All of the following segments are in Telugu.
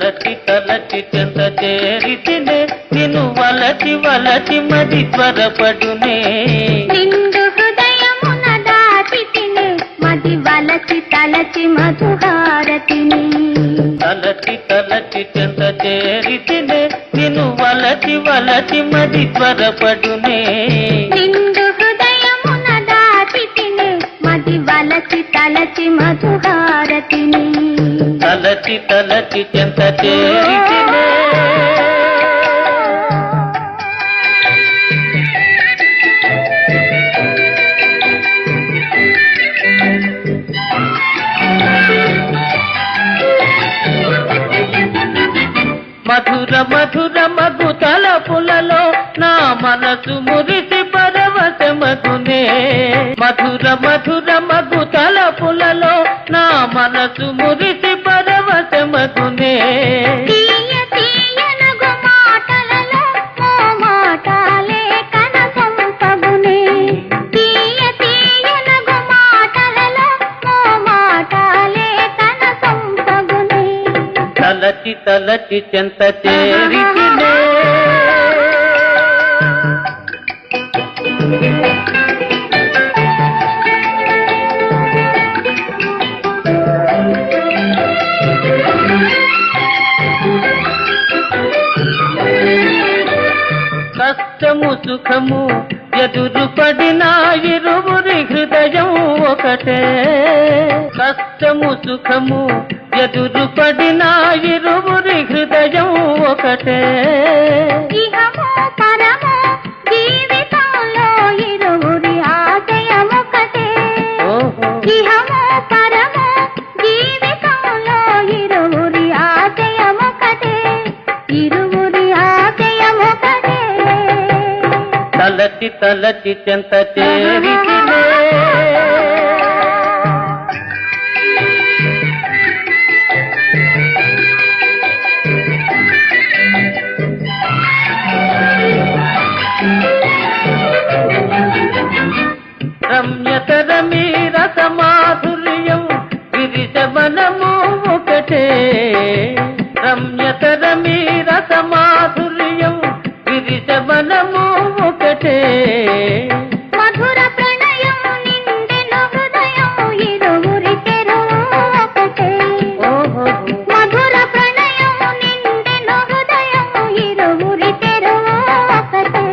తలచి తలచి చెంత చేరితినే నిన్ను వలచి వలచి మది త్వరపడునే. నిండు హృదయమున దాచితిని మది వలచి తలచి మధుహారతిని. తలచి తలచి చెంత చేరితినే నిన్ను వలచి వలచి మది త్వరపడునే. తలచి తలచి చెంత చేరితినే మధుర మధుర మధు తలపులలో నా మనసు మురిసి పరవశమగునే మధుర మధుర మధు తలపులలో నా మనసు మురిసి తలచి తలచి చెంత చేరితినే కష్టము సుఖము ఎదురు పడిన ఇరువురి హృదయం ఒకటే. కష్టము సుఖము ఎదురు పడిన ఇరువురి హృదయం ఒకటే. ఇహము పరము జీవితంలో ఇరువురి ఒకటే రమ్యతరమీ రసమాధుర్యం గిరిశమనము ఒకటే. మధుర ప్రణయం నిండెను హృదయం ఇరువురి తెరువు ఒకటే. ఓహో. మధుర ప్రణయం నిండెను హృదయం ఇరువురి తెరువు ఒకటే.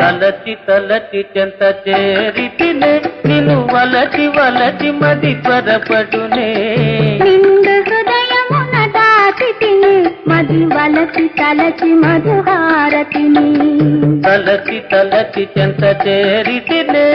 తలచి తలచి చెంత చేరితినే నిన్ను వలచి వలచి మది త్వరపడునే. మది వలచి తలచి మధుహారతిని. తలచి తలచి చెంత చేరితినే